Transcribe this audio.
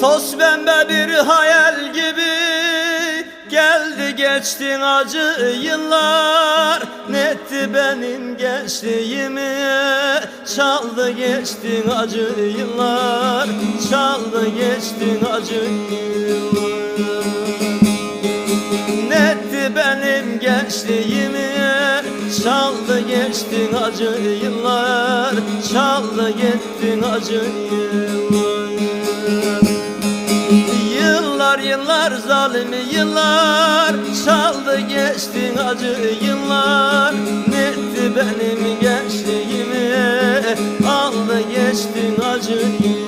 Toz pembe bir hayal gibi Geldi geçti acı yıllar. Netti benim gençliğimi? Çaldı geçti acı yıllar. Çaldı geçti acı yıllar. Netti benim gençliğimi? Çaldı geçti acı yıllar. Çaldı gitti acı yıllar Yıllar yıllar zalimi yıllar. Çaldı geçti acı yıllar. Netti benim gençliğimi. Aldı geçti acı yıllar